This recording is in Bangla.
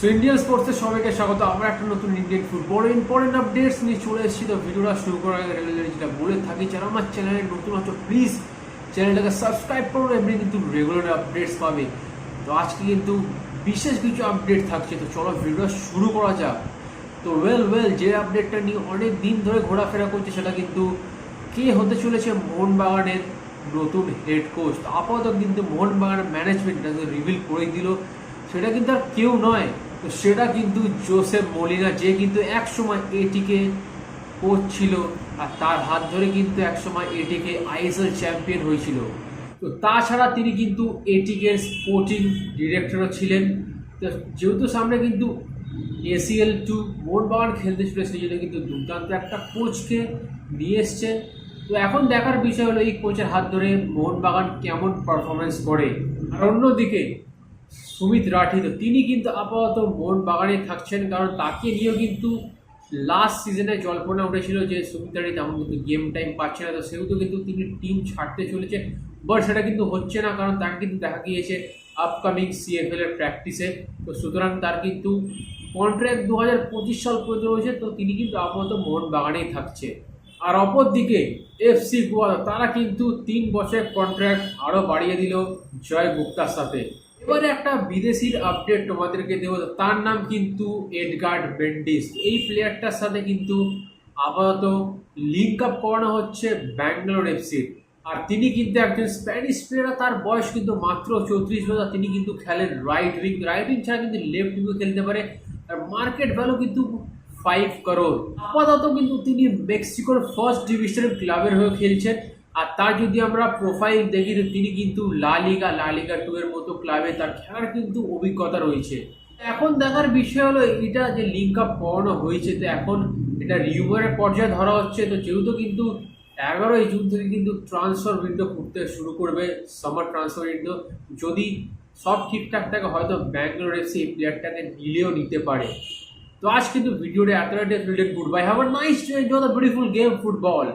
সো ইন্ডিয়ান স্পোর্টসের সবাইকে স্বাগত। আমরা একটা নতুন ইন্ডিয়ান ফুটবল ইম্পর্টেন্ট আপডেটস নিয়ে চলে এসেছি। তো ভিডিওটা শুরু করার আগে রেগুলার যেটা বলে থাকি, যারা আমার চ্যানেলে নতুন আছো প্লিজ চ্যানেলটাকে সাবস্ক্রাইব করুন, এমনি কিন্তু রেগুলার আপডেটস পাবে। তো আজকে কিন্তু বিশেষ কিছু আপডেট থাকছে। তো চলো ভিডিওটা শুরু করা যাক। তো ওয়েল ওয়েল যে আপডেটটা নিয়ে অনেক দিন ধরে ঘোরাফেরা করছে, সেটা কিন্তু কে হতে চলেছে মোহনবাগানের নতুন হেড কোচ আপাতত কিন্তু মোহনবাগানের ম্যানেজমেন্ট রিভিল করে দিল, সেটা কিন্তু আর কেউ নয়। তো সেটা কিন্তু জোসেফ মলিনা যে কিন্তু এক সময় এটিকে কোচ ছিল আর তার হাত ধরে কিন্তু এক সময় এটিকে আইএসএল চ্যাম্পিয়ন হয়েছিল। তো তাছাড়া তিনি কিন্তু এটিকে স্পোর্টিং ডিরেক্টরও ছিলেন। তো যেহেতু সামনে কিন্তু এসিএল টু মোহনবাগান খেলতে ছিল সেই জন্য কিন্তু দুর্দান্ত একটা কোচকে নিয়ে এসছে তো এখন দেখার বিষয় হলো, এই কোচের হাত ধরে মোহনবাগান কেমন পারফরমেন্স করে? আর অন্যদিকে সুমিত রাঠি। তো তিনি কিন্তু আপাতত মোহনবাগানে থাকছেন, কারণ তাকে নিয়েও কিন্তু লাস্ট সিজনে জল্পনা উঠেছিল যে সুমিত রাঠি তেমন কিন্তু গেম টাইম পাচ্ছে না। তো সেহেতু কিন্তু তিনি টিম ছাড়তে চলেছে বাট সেটা কিন্তু হচ্ছে না, কারণ তাকে কিন্তু দেখা গিয়েছে আপকামিং সিএফএল এর প্র্যাকটিসে তো সুতরাং তার কিন্তু কন্ট্রাক্ট দু হাজার পঁচিশ সাল পর্যন্ত রয়েছে, তো তিনি কিন্তু আপাতত মোহনবাগানেই থাকছে। আর অপরদিকে এফসি গোয়া, তারা কিন্তু তিন বছরের কন্ট্রাক্ট আরও বাড়িয়ে দিল জয় গুপ্তার সাথে। এবারে একটা বিদেশির আপডেট তোমাদেরকে দেবো। তার নাম কিন্তু এডগার্ড বেন্ডিস। এই প্লেয়ারটার সাথে কিন্তু আপাতত লিঙ্ক আপ করানো হচ্ছে ব্যাঙ্গালোর এফসির আর তিনি কিন্তু একজন স্প্যানিশ প্লেয়ার তার বয়স কিন্তু মাত্র চৌত্রিশ বছর। তিনি কিন্তু খেলেন রাইট উইং রাইট উইং ছাড়া কিন্তু লেফট উইংও খেলতে পারে। আর মার্কেট ভ্যালু কিন্তু ফাইভ করোড় আপাতত কিন্তু তিনি মেক্সিকোর ফার্স্ট ডিভিশনের ক্লাবের হয়ে খেলছেন। আর তার যদি আমরা প্রোফাইল দেখি, তো তিনি কিন্তু লা লিগা লা লিগা টু এর মতো ক্লাবে তার খেলার কিন্তু অভিজ্ঞতা রয়েছে। এখন দেখার বিষয় হলো, এটা যে লিঙ্ক আপ করানো হয়েছে, তো এখন এটা রিউমারের পর্যায়ে ধরা হচ্ছে, তো যেহেতু কিন্তু এগারোই জুন থেকে কিন্তু ট্রান্সফার উইন্ডো করতে শুরু করবে সামার ট্রান্সফার উইন্ডো যদি সব ঠিকঠাক থাকে, হয়তো ব্যাঙ্গালোর এফসি এই প্লেয়ারটাকে নিলেও নিতে পারে। তো আজ কিন্তু ভিডিওটা এতটাই good bye have nice to enjoy the beautiful game football